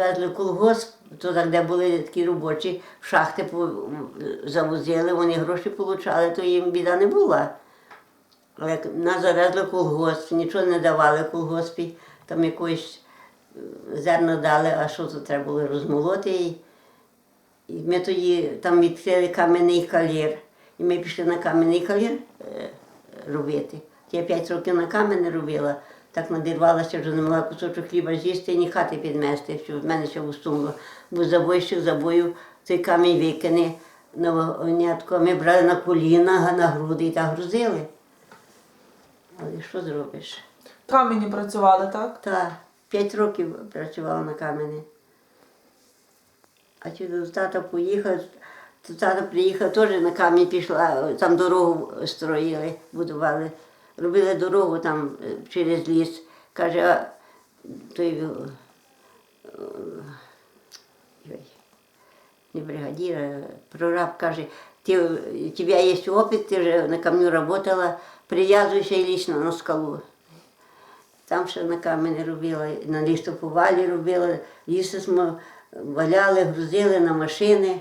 Везли в колгосп, то де були такі робочі, шахти завозили, вони гроші отримали, то їм біда не була. Але нас завезли колгосп, нічого не давали колгоспі, там якоїсь е, зерна дали, а що тут треба було розмолоти. І ми тоді там відкрили кам'яний калір. І ми пішли на кам'яний калір е, робити. Я п'ять років на камені робила, так надірвалася, що не могла кусочок хліба з'їсти ні хати підмести, що в мене ще усунуло. Бо забойщик забою цей камінь викине на вагонятку, а ми брали на коліна, на груди і так грузили. Але що зробиш? Камені працювали, так? Та п'ять років працювала на камені. А чи до тата поїхав, то тато приїхав, теж на камінь пішла, там дорогу строїли, будували. Робили дорогу там е, через ліс. Каже, а той е, е, не бригадир, а прораб каже, ти, у тебя есть опыт, ты же на камню работала, прив'язуйся і лізь на, скалу. Там ще на камені робила, на лістоповалі робила, ліси ми валяли, грузили на машини.